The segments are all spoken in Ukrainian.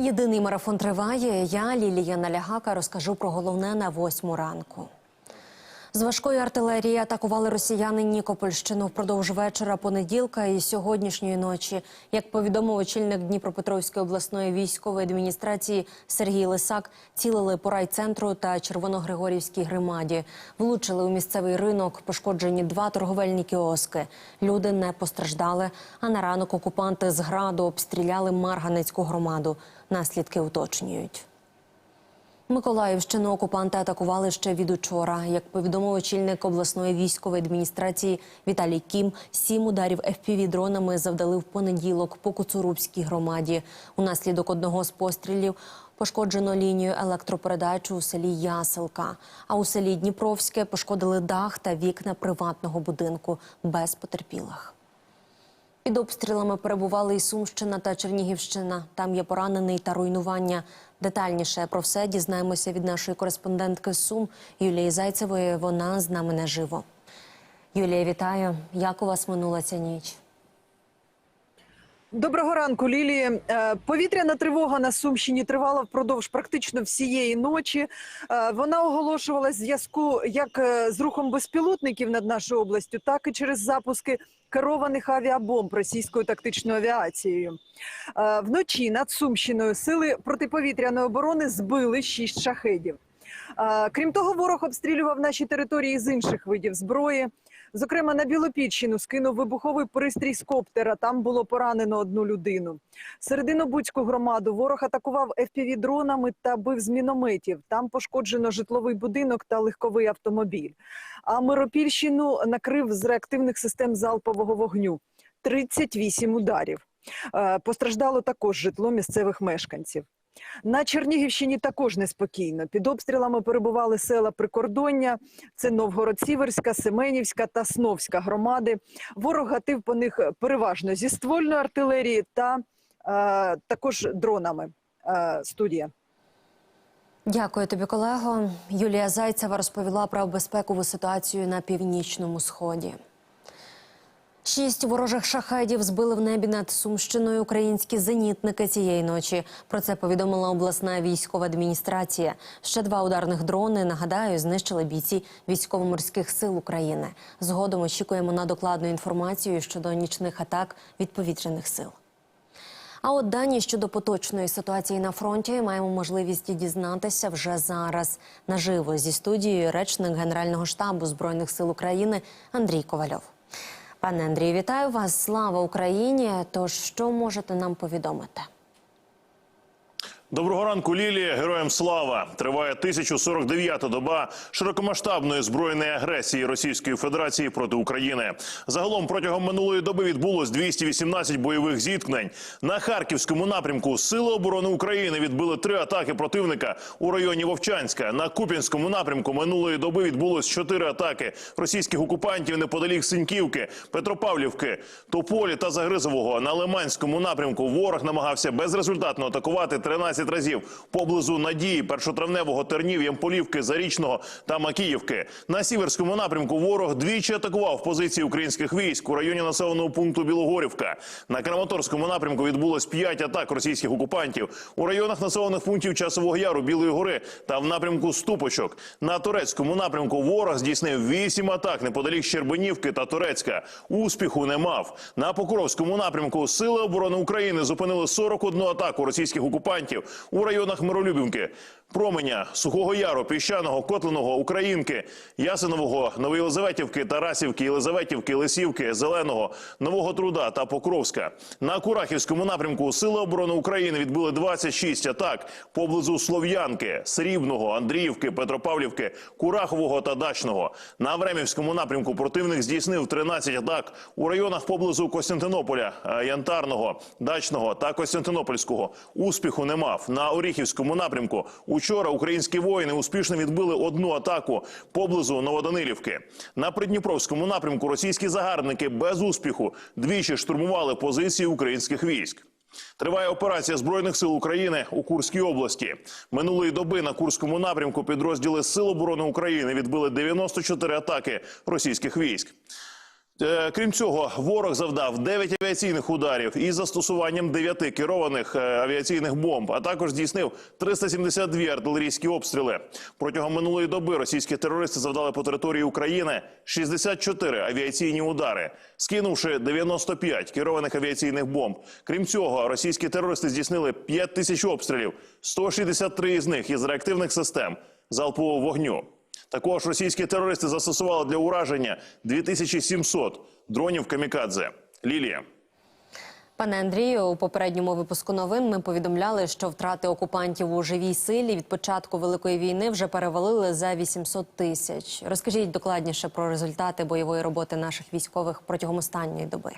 Єдиний марафон триває. Я, Лілія Налягака, розкажу про головне на восьму ранку. З важкої артилерії атакували росіяни Нікопольщину впродовж вечора понеділка і сьогоднішньої ночі. Як повідомив очільник Дніпропетровської обласної військової адміністрації Сергій Лисак, цілили по райцентру та Червоногригорівській громаді. Влучили у місцевий ринок, пошкоджені два торговельні кіоски. Люди не постраждали. А на ранок окупанти з граду обстріляли Марганецьку громаду. Наслідки уточнюють. Миколаївщину окупанти атакували ще від учора. Як повідомив очільник обласної військової адміністрації Віталій Кім, сім ударів fpv дронами завдали в понеділок по Куцурубській громаді. Унаслідок одного з пострілів пошкоджено лінію електропередачі у селі Яселка. А у селі Дніпровське пошкодили дах та вікна приватного будинку без потерпілих. Під обстрілами перебували і Сумщина та Чернігівщина. Там є поранений та руйнування. Детальніше про все дізнаємося від нашої кореспондентки Сум Юлії Зайцевої. Вона з нами наживо. Юлія, вітаю. Як у вас минула ця ніч? Доброго ранку, Лілії. Е, Повітряна тривога на Сумщині тривала впродовж практично всієї ночі. Е, Вона оголошувалась в зв'язку як е, з рухом безпілотників над нашою областю, так і через запуски керованих авіабомб російською тактичною авіацією. Вночі над Сумщиною сили протиповітряної оборони збили шість шахедів. Е, Крім того, ворог обстрілював наші території з інших видів зброї. Зокрема, на Білопільщину скинув вибуховий пристрій з коптера. Там було поранено одну людину. Серединобудську громаду ворог атакував fpv дронами та бив з мінометів. Там пошкоджено житловий будинок та легковий автомобіль. А Миропільщину накрив з реактивних систем залпового вогню. 38 ударів. Е, Постраждало також житло місцевих мешканців. На Чернігівщині також неспокійно. Під обстрілами перебували села Прикордоння, це Новгород-Сіверська, Семенівська та Сновська громади. Ворог гатив по них переважно зі ствольної артилерії та е, також дронами. Е, студія. Дякую тобі, колего. Юлія Зайцева розповіла про безпекову ситуацію на північному сході. Шість ворожих шахедів збили в небі над Сумщиною українські зенітники цієї ночі. Про це повідомила обласна військова адміністрація. Ще два ударних дрони, нагадаю, знищили бійці військово-морських сил України. Згодом очікуємо на докладну інформацію щодо нічних атак від повітряних сил. А от дані щодо поточної ситуації на фронті маємо можливість дізнатися вже зараз. Наживо зі студією речник Генерального штабу збройних сил України Андрій Ковальов. Пане Андрію, вітаю вас. Слава Україні! Тож що можете нам повідомити? Доброго ранку, Лілія. Героям слава! Триває 1049-та доба широкомасштабної збройної агресії Російської Федерації проти України. Загалом протягом минулої доби відбулось 218 бойових зіткнень. На харківському напрямку Сили оборони України відбили три атаки противника у районі Вовчанська. На Куп'янському напрямку минулої доби відбулось чотири атаки російських окупантів неподалік Синьківки, Петропавлівки, Тополі та Загризового. На Лиманському напрямку ворог намагався безрезультатно атакувати 13 разів поблизу Надії, першотравневого Тернів, Ямполівки, Зарічного та Макіївки. На сіверському напрямку ворог двічі атакував позиції українських військ у районі населеного пункту Білогорівка. На Краматорському напрямку відбулось п'ять атак російських окупантів у районах населених пунктів Часового Яру, Білої гори та в напрямку Ступочок. На турецькому напрямку ворог здійснив вісім атак неподалік Щербинівки та Турецька. Успіху не мав. На Покровському напрямку Сили оборони України зупинили 41 атаку російських окупантів у районах Миролюбівки, Променя, Сухого Яру, Піщаного, Котлиного, Українки, Ясинового, Новоєлизаветівки, Тарасівки, Єлизаветівки, Лисівки, Зеленого, Нового Труда та Покровська. На Курахівському напрямку Сили оборони України відбили 26 атак поблизу Слов'янки, Срібного, Андріївки, Петропавлівки, Курахового та Дачного. На Времівському напрямку противник здійснив 13 атак у районах поблизу Костянтинополя, е, Янтарного, Дачного та Костянтинопольського. Успіху не мав. На Оріхівському напрямку учора українські воїни успішно відбили одну атаку поблизу Новоданилівки. На Придніпровському напрямку російські загарбники без успіху двічі штурмували позиції українських військ. Триває операція збройних сил України у Курській області. Минулої доби на Курському напрямку підрозділи Сил оборони України відбили 94 атаки російських військ. Е, Крім цього, ворог завдав 9 авіаційних ударів із застосуванням 9 керованих е, авіаційних бомб, а також здійснив 372 артилерійські обстріли. Протягом минулої доби російські терористи завдали по території України 64 авіаційні удари, скинувши 95 керованих авіаційних бомб. Крім цього, російські терористи здійснили 5 тисяч обстрілів, 163 з них із реактивних систем залпового вогню. Також російські терористи застосували для ураження 2700 дронів камікадзе. Лілія. Пане Андрію, у попередньому випуску новин ми повідомляли, що втрати окупантів у живій силі від початку великої війни вже перевалили за 800 тисяч. Розкажіть докладніше про результати бойової роботи наших військових протягом останньої доби.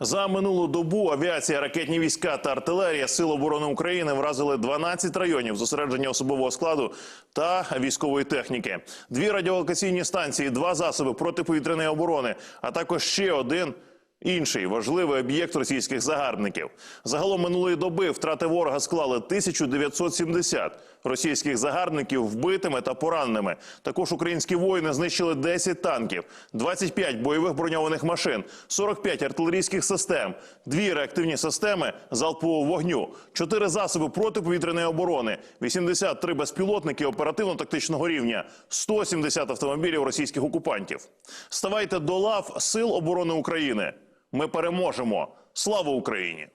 За минулу добу авіація, ракетні війська та артилерія Сил оборони України вразили 12 районів зосередження особового складу та військової техніки, дві радіолокаційні станції, два засоби протиповітряної оборони, а також ще один. Інший важливий об'єкт російських загарбників. Загалом минулої доби втрати ворога склали 1970 російських загарбників вбитими та пораненими. Також українські воїни знищили 10 танків, 25 бойових броньованих машин, 45 артилерійських систем, дві реактивні системи залпового вогню, 4 засоби протиповітряної оборони, 83 безпілотники оперативно-тактичного рівня, 170 автомобілів російських окупантів. Ставайте до лав Сил оборони України. Ми переможемо. Слава Україні!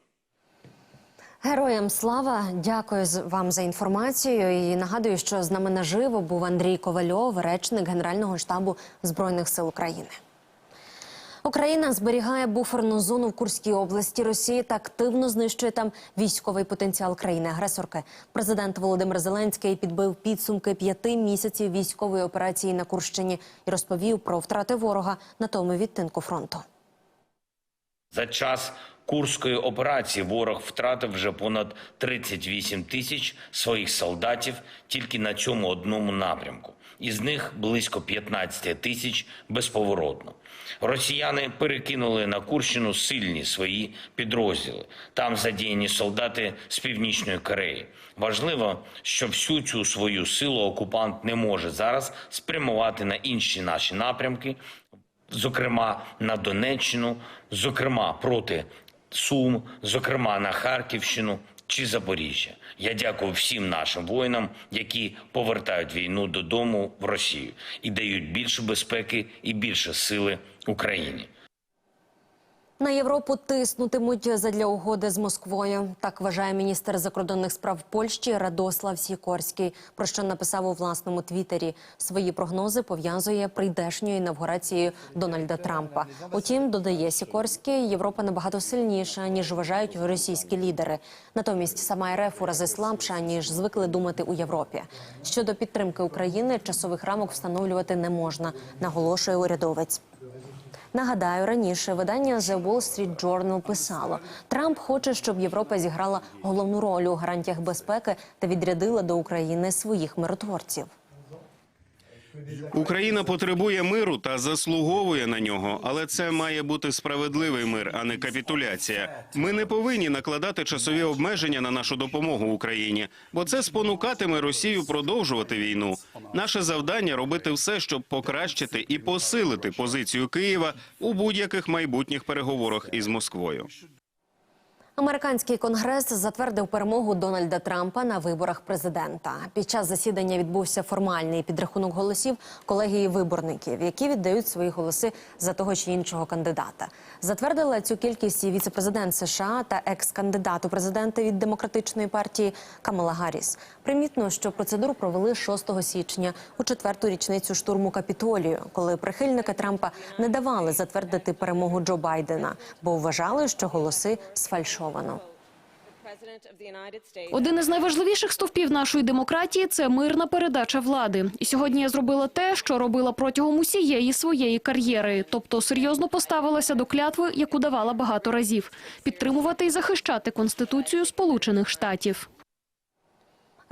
Героям слава, дякую вам за інформацію. І нагадую, що з нами наживо був Андрій Ковальов, речник Генерального штабу збройних сил України. Україна зберігає буферну зону в Курській області Росії та активно знищує там військовий потенціал країни-агресорки. Президент Володимир Зеленський підбив підсумки п'яти місяців військової операції на Курщині і розповів про втрати ворога на тому відтинку фронту. За час Курської операції ворог втратив вже понад 38 тисяч своїх солдатів тільки на цьому одному напрямку. Із них близько 15 тисяч безповоротно. Росіяни перекинули на Курщину сильні свої підрозділи. Там задіяні солдати з північної Кореї. Важливо, що всю цю свою силу окупант не може зараз спрямувати на інші наші напрямки, зокрема на Донеччину, зокрема проти Сум, зокрема на Харківщину чи Запоріжжя. Я дякую всім нашим воїнам, які повертають війну додому в Росію і дають більше безпеки і більше сили Україні. На Європу тиснутимуть задля угоди з Москвою. Так вважає міністр закордонних справ Польщі Радослав Сікорський, про що написав у власному твіттері. Свої прогнози пов'язує прийдешньою інавгурацією Дональда Трампа. Утім, додає Сікорський, Європа набагато сильніша ніж вважають російські лідери. Натомість сама РФ у рази слабша ніж звикли думати у Європі. Щодо підтримки України, часових рамок встановлювати не можна, наголошує урядовець. Нагадаю, раніше видання The Wall Street Journal писало: Трамп хоче, щоб Європа зіграла головну роль у гарантіях безпеки та відрядила до України своїх миротворців. Україна потребує миру та заслуговує на нього, але це має бути справедливий мир, а не капітуляція. Ми не повинні накладати часові обмеження на нашу допомогу Україні, бо це спонукатиме Росію продовжувати війну. Наше завдання робити все, щоб покращити і посилити позицію Києва у будь-яких майбутніх переговорах із Москвою. Американський конгрес затвердив перемогу Дональда Трампа на виборах президента. Під час засідання відбувся формальний підрахунок голосів колегії виборників, які віддають свої голоси за того чи іншого кандидата. Затвердила цю кількість і віцепрезидент США та екс-кандидат у президенти від демократичної партії Камала Гарріс. Примітно, що процедуру провели 6 січня у четверту річницю штурму Капітолію, коли прихильники Трампа не давали затвердити перемогу Джо Байдена, бо вважали, що голоси сфальшовані. Один із найважливіших стовпів нашої демократії це мирна передача влади. І сьогодні я зробила те, що робила протягом усієї своєї кар'єри, тобто серйозно поставилася до клятви, яку давала багато разів, підтримувати і захищати конституцію Сполучених Штатів.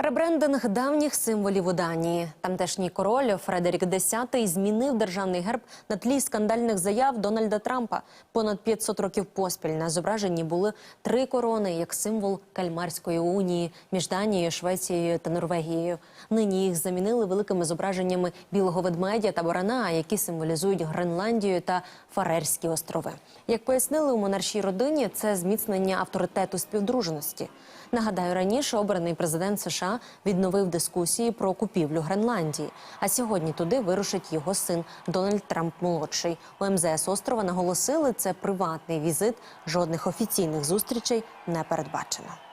Ребрендинг давніх символів у Данії. Тамтешній король Фредерік X змінив державний герб на тлі скандальних заяв Дональда Трампа. Понад 500 років поспіль на зображенні були три корони як символ кальмарської унії між Данією, Швецією та Норвегією. Нині їх замінили великими зображеннями білого ведмедя та барана, які символізують Гренландію та Фарерські острови. Як пояснили у монаршій родині, це зміцнення авторитету співдружності. Нагадаю, раніше обраний президент США відновив дискусії про купівлю Гренландії. А сьогодні туди вирушить його син Дональд Трамп молодший. У МЗС острова наголосили, це приватний візит. Жодних офіційних зустрічей не передбачено.